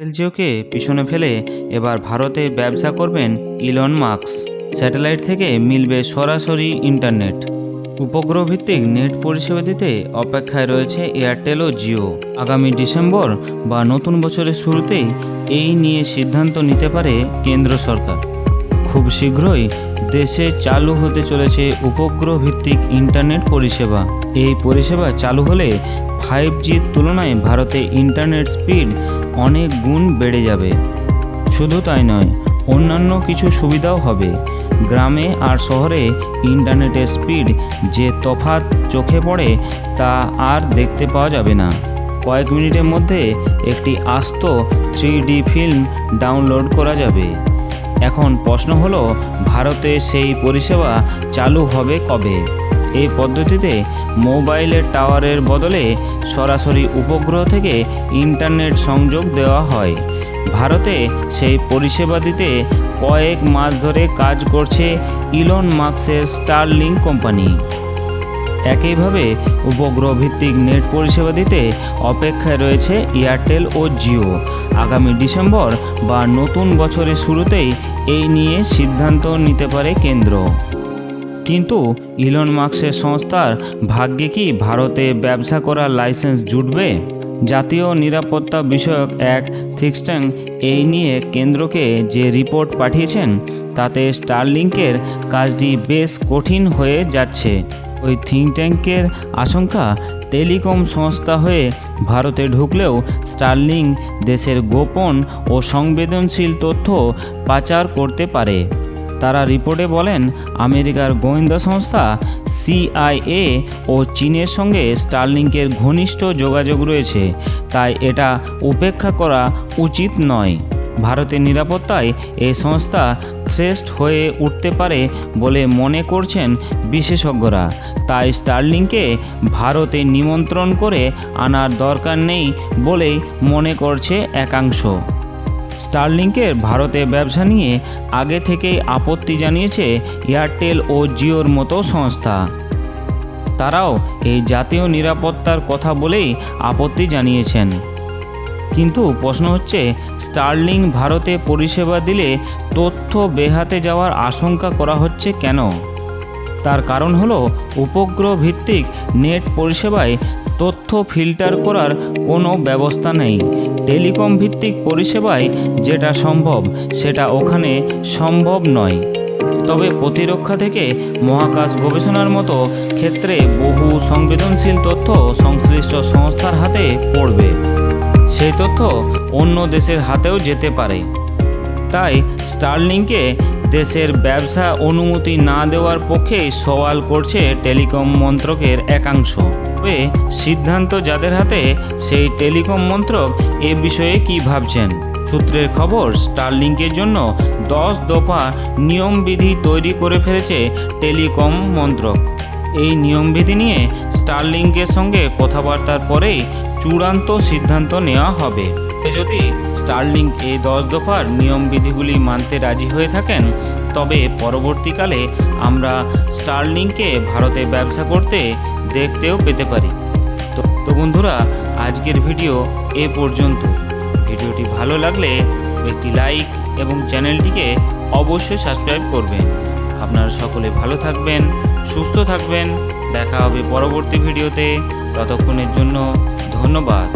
এলজিওকে পিছনে ফেলে এবার ভারতে ব্যবসা করবেন ইলন মার্কস স্যাটেলাইট থেকে মিলবে সরাসরি ইন্টারনেট। উপগ্রহ ভিত্তিক নেট পরিষেবা দিতে অপেক্ষায় রয়েছে এয়ারটেল ও জিও। আগামী ডিসেম্বর বা নতুন বছরের শুরুতেই এই নিয়ে সিদ্ধান্ত নিতে পারে কেন্দ্র সরকার। খুব শীঘ্রই দেশে চালু হতে চলেছে উপগ্রহ ভিত্তিক ইন্টারনেট পরিষেবা। এই পরিষেবা চালু হলে ফাইভ জির তুলনায় ভারতে ইন্টারনেট স্পিড অনেক গুণ বেড়ে যাবে। শুধু তাই নয়, অন্যান্য কিছু সুবিধাও হবে। গ্রামে আর শহরে ইন্টারনেটের স্পিড যে তফাৎ চোখে পড়ে তা আর দেখতে পাওয়া যাবে না। কয়েক মিনিটের মধ্যে একটি আস্ত থ্রি ফিল্ম ডাউনলোড করা যাবে। এখন প্রশ্ন হলো, ভারতে সেই পরিষেবা চালু হবে কবে? এই পদ্ধতিতে মোবাইলের টাওয়ারের বদলে সরাসরি উপগ্রহ থেকে ইন্টারনেট সংযোগ দেওয়া হয়। ভারতে সেই পরিষেবা দিতে কয়েক মাস ধরে কাজ করছে ইলন মার্কসের স্টারলিং কোম্পানি। একইভাবে উপগ্রহ ভিত্তিক নেট পরিষেবা দিতে অপেক্ষায় রয়েছে এয়ারটেল ও জিও। আগামী ডিসেম্বর বা নতুন বছরের শুরুতেই এই নিয়ে সিদ্ধান্ত নিতে পারে কেন্দ্র। কিন্তু ইলন মার্কসের সংস্থার ভাগ্যে কি ভারতে ব্যবসা করার লাইসেন্স জুটবে? জাতীয় নিরাপত্তা বিষয়ক এক থিক্সট্যাং এই নিয়ে কেন্দ্রকে যে রিপোর্ট পাঠিয়েছেন, তাতে স্টারলিংকের কাজটি বেশ কঠিন হয়ে যাচ্ছে। ওই থিঙ্ক ট্যাঙ্কের আশঙ্কা টেলিকম সংস্থা হয়ে ভারতে ঢুকলেও স্টার্লিং দেশের গোপন ও সংবেদনশীল তথ্য পাচার করতে পারে। তারা রিপোর্টে বলেন, আমেরিকার গোয়েন্দা সংস্থা সিআইএ ও চীনের সঙ্গে স্টার্লিংকের ঘনিষ্ঠ যোগাযোগ রয়েছে, তাই এটা উপেক্ষা করা উচিত নয়। ভারতের নিরাপত্তায় এই সংস্থা শ্রেষ্ঠ হয়ে উঠতে পারে বলে মনে করছেন বিশেষজ্ঞরা। তাই স্টারলিংকে ভারতে নিমন্ত্রণ করে আনার দরকার নেই বলেই মনে করছে একাংশ। স্টারলিংকের ভারতে ব্যবসা নিয়ে আগে থেকেই আপত্তি জানিয়েছে এয়ারটেল ও জিওর মতো সংস্থা। তারাও এই জাতীয় নিরাপত্তার কথা বলেই আপত্তি জানিয়েছেন। কিন্তু প্রশ্ন হচ্ছে, স্টারলিং ভারতে পরিষেবা দিলে তথ্য বেহাতে যাওয়ার আশঙ্কা করা হচ্ছে কেন? তার কারণ হলো, উপগ্রহ ভিত্তিক নেট পরিষেবায় তথ্য ফিল্টার করার কোনো ব্যবস্থা নেই। টেলিকম ভিত্তিক পরিষেবায় যেটা সম্ভব, সেটা ওখানে সম্ভব নয়। তবে প্রতিরক্ষা থেকে মহাকাশ গবেষণার মতো ক্ষেত্রে বহু সংবেদনশীল তথ্য সংশ্লিষ্ট সংস্থার হাতে পড়বে। সেই তথ্য অন্য দেশের হাতেও যেতে পারে। তাই স্টারলিংকে দেশের ব্যবসা অনুমতি না দেওয়ার পক্ষে সওয়াল করছে টেলিকম মন্ত্রকের একাংশ। তবে সিদ্ধান্ত যাদের হাতে, সেই টেলিকম মন্ত্রক এ বিষয়ে কি ভাবছেন? সূত্রের খবর, স্টারলিংকের জন্য দশ দফা নিয়মবিধি তৈরি করে ফেলেছে টেলিকম মন্ত্রক। এই নিয়মবিধি নিয়ে স্টারলিংকের সঙ্গে কথাবার্তার পরেই চূড়ান্ত সিদ্ধান্ত নেওয়া হবে। যদি স্টার্লিং এই দশ দফার নিয়মবিধিগুলি মানতে রাজি হয়ে থাকেন, তবে পরবর্তীকালে আমরা স্টার্লিংকে ভারতে ব্যবসা করতে দেখতেও পেতে পারি। তো বন্ধুরা, আজকের ভিডিও এ পর্যন্ত। ভিডিওটি ভালো লাগলে একটি লাইক এবং চ্যানেলটিকে অবশ্যই সাবস্ক্রাইব করবেন। আপনারা সকলে ভালো থাকবেন সুস্থ থাকবেন। দেখা হবে পরবর্তী ভিডিওতে। ততক্ষণের জন্য ধন্যবাদ।